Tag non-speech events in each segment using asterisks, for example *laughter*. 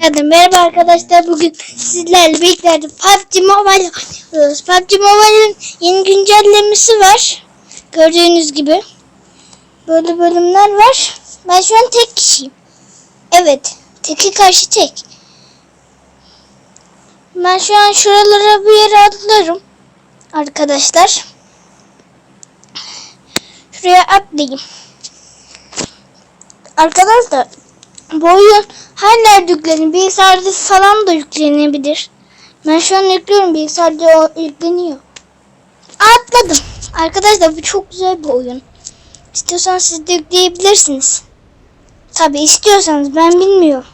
Hadi merhaba arkadaşlar bugün sizlerle birlikte PUBG Mobile oynuyoruz. PUBG Mobile'in yeni güncellemesi var. Gördüğünüz gibi. Böyle bölümler var. Ben şu an tek kişiyim. Evet. Teki karşı tek. Ben şu an şuralara bir yere atlarım. Arkadaşlar. Şuraya atlayayım. Arkadaşlar bu oyun her nerede yüklenir? Bilgisayarda falan da yüklenebilir. Ben şu an yüklüyorum. Bilgisayarda yükleniyor. Atladım. Arkadaşlar bu çok güzel bir oyun. İstiyorsanız siz de yükleyebilirsiniz. Tabi istiyorsanız ben bilmiyorum.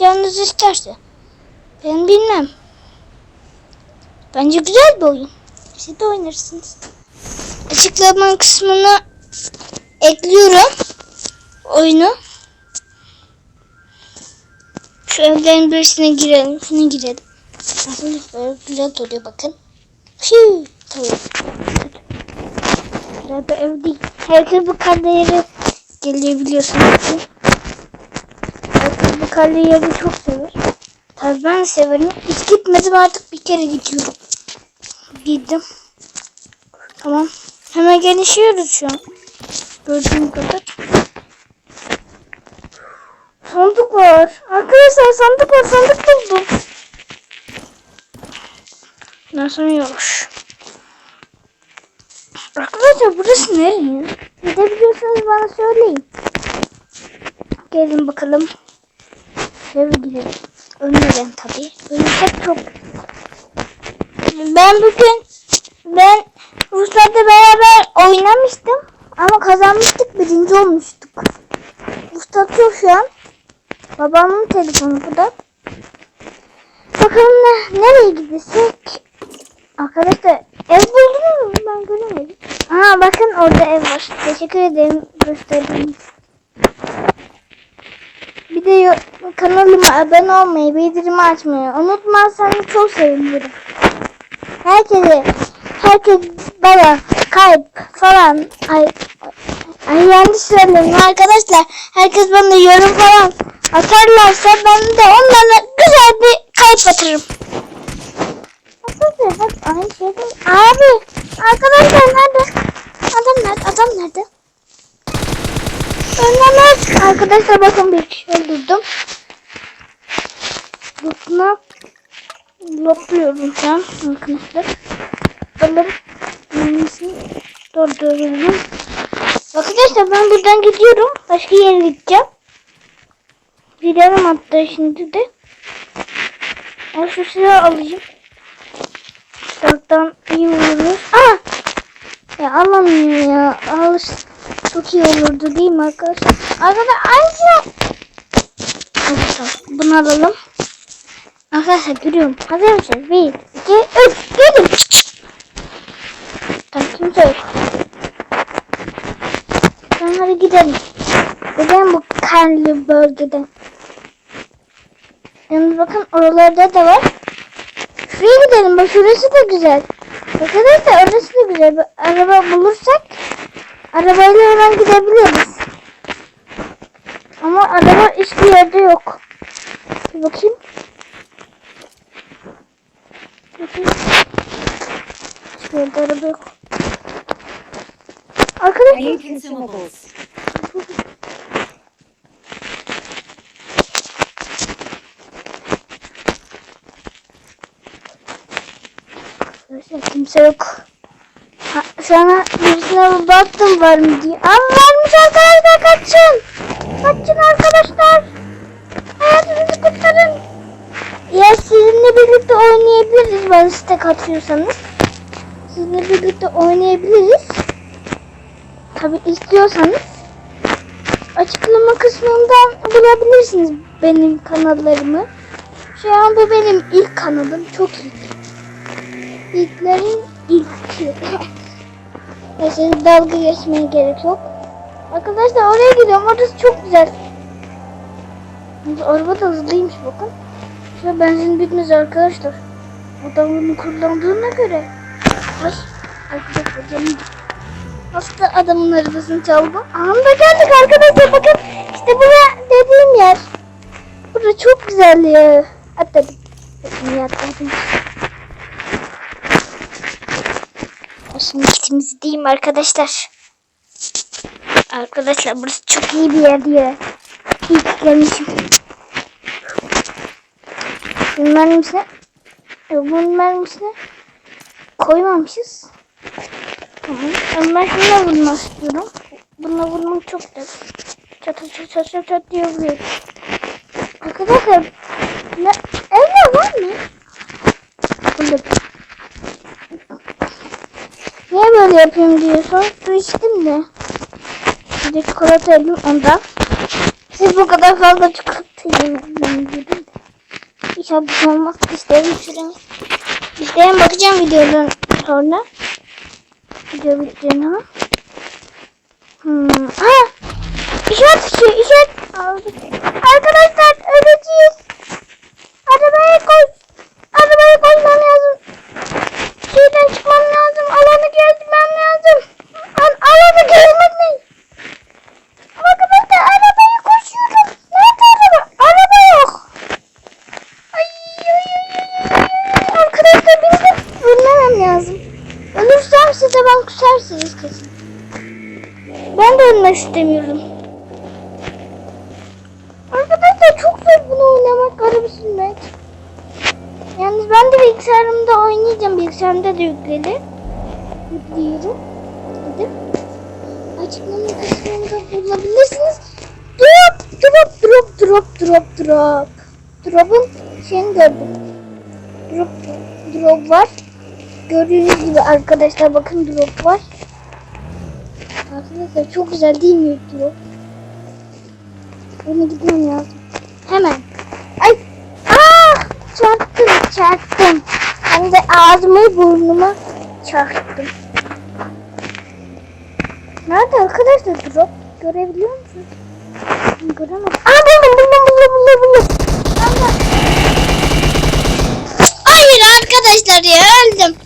Canınız isterse. Ben bilmem. Bence güzel bir oyun. Siz de oynarsınız. Açıklama kısmına ekliyorum oyunu. Şu evlerin birisine girelim. Şuna girelim. Böyle güzel oluyor bakın. Tabii. Güzel bir ev değil. Herkes bu karlı yere geliyor biliyorsunuz ki. Herkes bu karlı yeri çok sever. Tabii ben severim. Hiç gitmedim artık bir kere gidiyorum. Gittim. Tamam. Hemen gelişiyoruz şu an. Gördüğüm kadar. Sandık var. Arkadaşlar sandık var. Sandık buldum. Nasıl yokmuş? Arkadaşlar burası nereye? Gidebiliyorsanız bana söyleyin. Gelin bakalım. Şöyle gidelim. Önden tabii. Hep çok. Ben bugün ben Ruslarla beraber oynamıştım. Ama kazanmıştık. Birinci olmuştuk. Ruslar yok şu an. Babamın telefonu bu da. Bakalım ne, nereye gidecek? Arkadaşlar ev buldunuz mu? Ben göremedim. Aa bakın orada ev var. Teşekkür ederim gösterdiğiniz. Bir de kanalıma abone olmayı, bildirimi açmayı unutmazsanız çok sevinirim. Herkese, herkes bana kalp falan, ay, ay yanlış söyledim arkadaşlar. Herkes bana yorum falan atarlarsa ben de onlara güzel bir kalp atarım. Aynı. Abi arkadaşlar nerede? Adam nerede? Adam nerede? Önlemez. Arkadaşlar bakın bir kişi öldürdüm. Lopuna lopluyorum şu an arkadaşlar. Bakalım. Neyse. Durduruyorum. Arkadaşlar ben buradan gidiyorum. Başka yere gideceğim. Gidelim hatta şimdi de. Ben şu silahı alayım. Silahtan iyi vururuz. Aa! Ya alamıyor ya. Alış çok iyi olurdu değil mi arkadaşlar? Arkadaşlar. Arkadaşlar bunu alalım. Arkadaşlar görüyorum. Hazır mısınız? Bir, iki, üç. Gelin. Tamam kimse yok. Tamam hadi gidelim. Gidelim bu bölgeden. Yalnız bakın oralarda da var. Şuraya gidelim. Bak şurası da güzel. Arkadaşlar orası da güzel. Bir araba bulursak arabayla hemen gidebiliriz. Ama araba hiçbir yerde yok. Bir bakayım. Bakayım. Hiçbir yerde araba yok. Arkadaşlar Arkadaşlar kimse yok. Ha, an birisine baktım var mı diye. Ama varmış arkadaşlar kaçın. Kaçın arkadaşlar. Hayatınızı kurtarın. Ya sizinle birlikte oynayabiliriz. Bana site katıyorsanız. Sizinle birlikte oynayabiliriz. Tabi istiyorsanız. Açıklama kısmından bulabilirsiniz benim kanallarımı. Şu an bu benim ilk kanalım. Çok ilk. İlklerin ilki. Neyse dalga geçmeye gerek yok. Arkadaşlar oraya gidiyorum. Orası çok güzel. Araba da hızlıymış bakın. Şu benzin bitmez arkadaşlar. Adamın kullandığına göre. Ay arkadaşlar canım. Da adamın arabasını çaldım. Anında geldik arkadaşlar bakın. İşte buraya dediğim yer. Burası çok güzel ya. Atladım. Niye atladım? Şimdi kitimizi diyeyim arkadaşlar. Arkadaşlar burası çok iyi bir yer. İyi ki gelmişim. Bunun mermisine Yok, bunun mermisine koymamışız. Tamam. Ama ben şununla vurmak istiyorum. Bununla vurmak çok da çat çat çat çat çat diye vuruyor. Arkadaşlar ne, evde var mı? Burada. Niye böyle yapıyorum diyorsun? Su içtim de. Bir de çikolata yedim ondan. Siz bu kadar fazla çikolata yemeyin. İnşallah bir şey olmaz. İsterim şuraya. İsterim bakacağım videodan sonra. Video bittiğine. Hmm. Ha! İşaret. İşaret. Aldık. Arkadaşlar öleceğiz. Arabaya koş. Arabaya koşmam lazım. Şeyden çıkmam lazım. Alanı gezmem lazım. Al alanı gezmek ne? Arkadaşlar arabaya koşuyorum. Nerede araba? Araba yok. Ay, ay, ay, ay, ay. Arkadaşlar beni de ölmemem lazım. Ölürsem siz de ben de ölmek istemiyorum. Arkadaşlar çok zor bunu oynamak, araba sürmek. Yalnız ben de bilgisayarımda oynayacağım. Bilgisayarımda da yükledi. Yüklüyorum. Dedim. Açıklama kısmında bulabilirsiniz. Drop, drop, drop, drop, drop, drop. Drop'un şeyini gördüm. Drop, drop var. Gördüğünüz gibi arkadaşlar bakın drop var. Arkadaşlar çok güzel değil mi drop? Benim gitmem lazım. Hemen. Ay! Ah! Çarptım, çarptım. Hem de ağzımı burnuma çarptım. Nerede arkadaşlar drop? Görebiliyor musunuz? Göremedim. Aa buldum, buldum, buldum, buldum, buldum. Hayır arkadaşlar ya öldüm.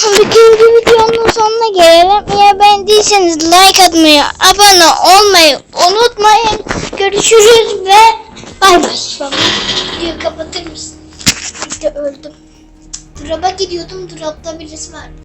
*laughs* Bugünkü videonun sonuna gelelim. Eğer beğendiyseniz like atmayı, abone olmayı unutmayın. Görüşürüz ve bay bay. Videoyu kapatır mısın? İşte öldüm. Drop'a gidiyordum. Drop'ta birisi var.